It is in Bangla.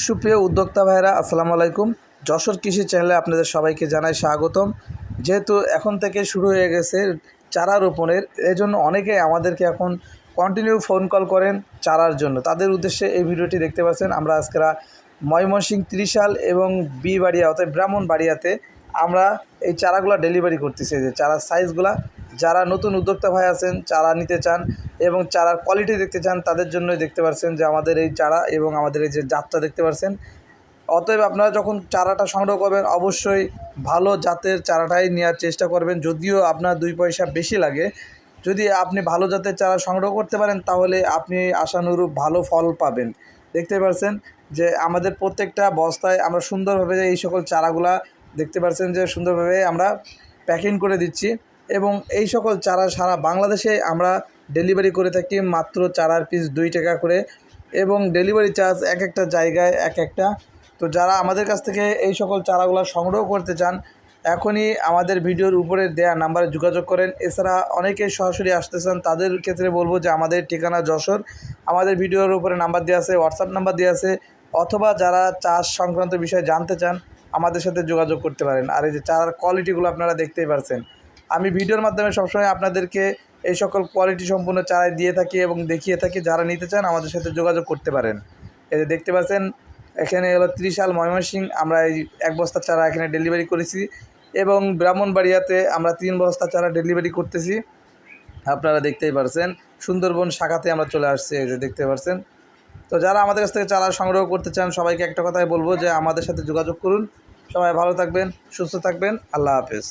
সুপ্রিয় উদ্যোক্তা ভাইরা আসসালামু আলাইকুম। যশোর কৃষি চ্যানেলে আপনাদের সবাইকে জানাই স্বাগতম। যেহেতু এখন থেকে শুরু হয়ে গেছে চারা রোপণের এই জন্য অনেকে আমাদেরকে এখন কন্টিনিউ ফোন কল করেন চারার জন্য। তাদের উদ্দেশ্যে এই ভিডিওটি দেখতে পাচ্ছেন আমরা আজকেরা ময়মনসিং ত্রিশাল এবং বি বাড়িয়া অর্থাৎ ব্রাহ্মণ বাড়িয়াতে আমরা এই চারাগুলো ডেলিভারি করতেছি। যে চারার সাইজগুলা যারা নতুন উদ্যোক্তা ভাই আছেন, চারা নিতে চান এবং চারার কোয়ালিটি দেখতে চান, তাদের জন্যই দেখতে পাচ্ছেন যে আমাদের এই চারা এবং আমাদের এই যে জাতটা দেখতে পাচ্ছেন অতএব আপনারা যখন চারাটা সংগ্রহ করবেন, অবশ্যই ভালো জাতের চারাটাই নেওয়ার চেষ্টা করবেন। যদিও আপনার দুই পয়সা বেশি লাগে, যদি আপনি ভালো জাতের চারা সংগ্রহ করতে পারেন, তাহলে আপনি আশানুরূপ ভালো ফল পাবেন। দেখতে পাচ্ছেন যে আমাদের প্রত্যেকটা বস্তায় আমরা সুন্দরভাবে এই সকল চারাগুলা দেখতে পাচ্ছেন যে সুন্দরভাবে আমরা প্যাকিং করে দিচ্ছি। এবং এই সকল চারা সারা বাংলাদেশে আমরা ডেলিভারি করে থাকি মাত্র চারার পিস দুই টাকা করে এবং ডেলিভারি চার্জ এক একটা জায়গায় এক একটা। তো যারা আমাদের কাছ থেকে এই সকল চারাগুলো সংগ্রহ করতে চান, এখনই আমাদের ভিডিওর উপরে দেয়া নাম্বারে যোগাযোগ করেন। এছাড়া অনেকেই সরাসরি আসতে চান, তাদের ক্ষেত্রে বলব যে আমাদের ঠিকানা যশোর। আমাদের ভিডিওর উপরে নাম্বার দেওয়া আছে হোয়াটসঅ্যাপ নাম্বার দেওয়া আছে, অথবা যারা চাষ সংক্রান্ত বিষয়ে জানতে চান, আমাদের সাথে যোগাযোগ করতে পারেন। আর এই যে চারার কোয়ালিটিগুলো আপনারা দেখতেই পারছেন। আমি ভিডিওর মাধ্যমে সবসময় আপনাদেরকে এই সকল কোয়ালিটি সম্পূর্ণ চারাই দিয়ে থাকি এবং দেখিয়ে থাকি, যারা নিতে চান আমাদের সাথে যোগাযোগ করতে পারেন। যে দেখতে পাচ্ছেন, এখানে হলো ত্রিশাল ময়মনসিং আমরা এই এক বস্তা চারা এখানে ডেলিভারি করেছি এবং ব্রাহ্মণবাড়িয়াতে আমরা তিন বস্তা চারা ডেলিভারি করতেছি। আপনারা দেখতেই পারছেন, সুন্দরবন শাখাতে আমরা চলে আসছি, এই যে দেখতে পারছেন। তো যারা আমাদের কাছ থেকে চারা সংগ্রহ করতে চান, সবাইকে একটা কথাই বলব যে আমাদের সাথে যোগাযোগ করুন। সবাই ভালো থাকবেন, সুস্থ থাকবেন, আল্লাহ হাফেজ।